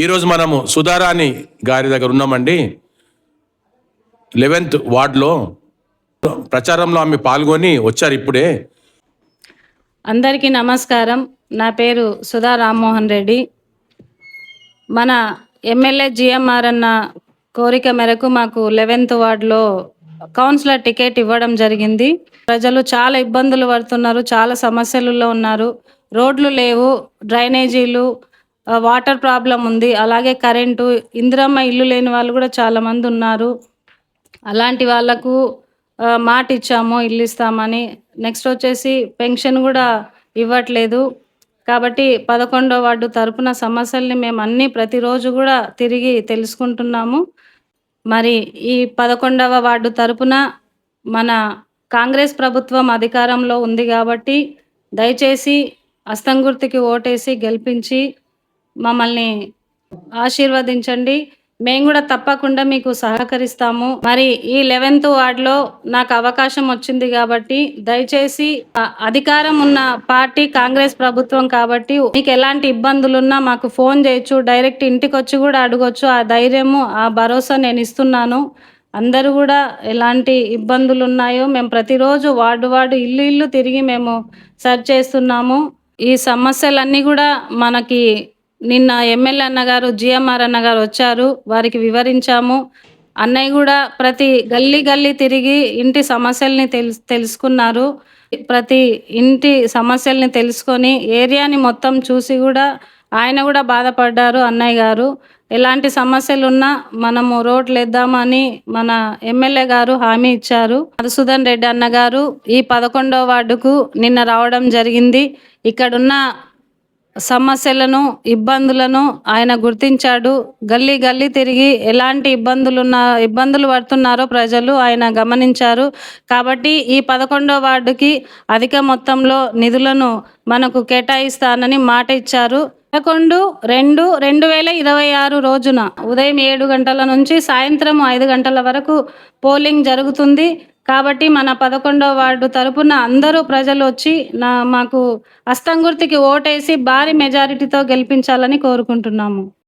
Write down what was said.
ఈరోజు మనము సుధారాణి గారి దగ్గర ఉన్నామండి. లెవెన్త్ వార్డులో ప్రచారంలో ఆమె పాల్గొని వచ్చారు ఇప్పుడే. అందరికీ నమస్కారం. నా పేరు సుధా రామ్మోహన్ రెడ్డి. మన ఎమ్మెల్యే జిఎంఆర్ అన్న కోరిక మేరకు మాకు లెవెన్త్ వార్డులో కౌన్సిలర్ టికెట్ ఇవ్వడం జరిగింది. ప్రజలు చాలా ఇబ్బందులు పడుతున్నారు చాలా సమస్యలలో ఉన్నారు. రోడ్లు లేవు డ్రైనేజీలు వాటర్ ప్రాబ్లం ఉంది. అలాగే కరెంటు ఇందిరమ్మ ఇల్లు లేని వాళ్ళు కూడా చాలామంది ఉన్నారు. అలాంటి వాళ్ళకు మాట ఇచ్చాము ఇల్లు ఇస్తామని. నెక్స్ట్ వచ్చేసి పెన్షన్ కూడా ఇవ్వట్లేదు. కాబట్టి పదకొండో వార్డు తరపున సమస్యల్ని మేము అన్నీ ప్రతిరోజు కూడా తిరిగి తెలుసుకుంటున్నాము. మరి ఈ పదకొండవ వార్డు తరపున మన కాంగ్రెస్ ప్రభుత్వం అధికారంలో ఉంది కాబట్టి దయచేసి అస్తం గుర్తుకి ఓటేసి గెలిపించి మమ్మల్ని ఆశీర్వదించండి. మేము కూడా తప్పకుండా మీకు సహకరిస్తాము. మరి ఈ లెవెన్త్ వార్డులో నాకు అవకాశం వచ్చింది కాబట్టి దయచేసి అధికారం ఉన్న పార్టీ కాంగ్రెస్ ప్రభుత్వం కాబట్టి మీకు ఎలాంటి ఇబ్బందులున్నా మాకు ఫోన్ చేయొచ్చు డైరెక్ట్ ఇంటికి వచ్చి కూడా అడగొచ్చు. ఆ ధైర్యము ఆ భరోసా నేను ఇస్తున్నాను. అందరూ కూడా ఎలాంటి ఇబ్బందులు ఉన్నాయో మేము ప్రతిరోజు వార్డు వార్డు ఇల్లు ఇల్లు తిరిగి మేము సెర్చ్ చేస్తున్నాము. ఈ సమస్యలన్నీ కూడా మనకి నిన్న ఎమ్మెల్యే అన్నగారు జిఎంఆర్ అన్నగారు వచ్చారు. వారికి వివరించాము. అన్నయ్య కూడా ప్రతి గల్లీ గల్లీ తిరిగి ఇంటి సమస్యల్ని తెలుసు తెలుసుకున్నారు. ప్రతి ఇంటి సమస్యల్ని తెలుసుకొని ఏరియాని మొత్తం చూసి కూడా ఆయన కూడా బాధపడ్డారు అన్నయ్య గారు. ఎలాంటి సమస్యలు ఉన్నా మనము రోడ్లు వేద్దామని మన ఎమ్మెల్యే గారు హామీ ఇచ్చారు. మధుసూదన్ రెడ్డి అన్నగారు ఈ పదకొండవ వార్డుకు నిన్న రావడం జరిగింది. ఇక్కడున్న సమస్యలను ఇబ్బందులను ఆయన గుర్తించాడు. గల్లీ గల్లీ తిరిగి ఎలాంటి ఇబ్బందులున్న ఇబ్బందులు పడుతున్నారో ప్రజలు ఆయన గమనించారు. కాబట్టి ఈ పదకొండో వార్డుకి అధిక మొత్తంలో నిధులను మనకు కేటాయిస్తానని మాట ఇచ్చారు. పదకొండు రెండు రెండు వేల ఇరవై ఆరు రోజున ఉదయం ఏడు గంటల నుంచి సాయంత్రం ఐదు గంటల వరకు పోలింగ్ జరుగుతుంది. కాబట్టి మన పదకొండో వార్డు తరపున అందరూ ప్రజలు వచ్చి నా మాకు అస్తంగుర్తికి ఓటేసి భారీ మెజారిటీతో గెలిపించాలని కోరుకుంటున్నాము.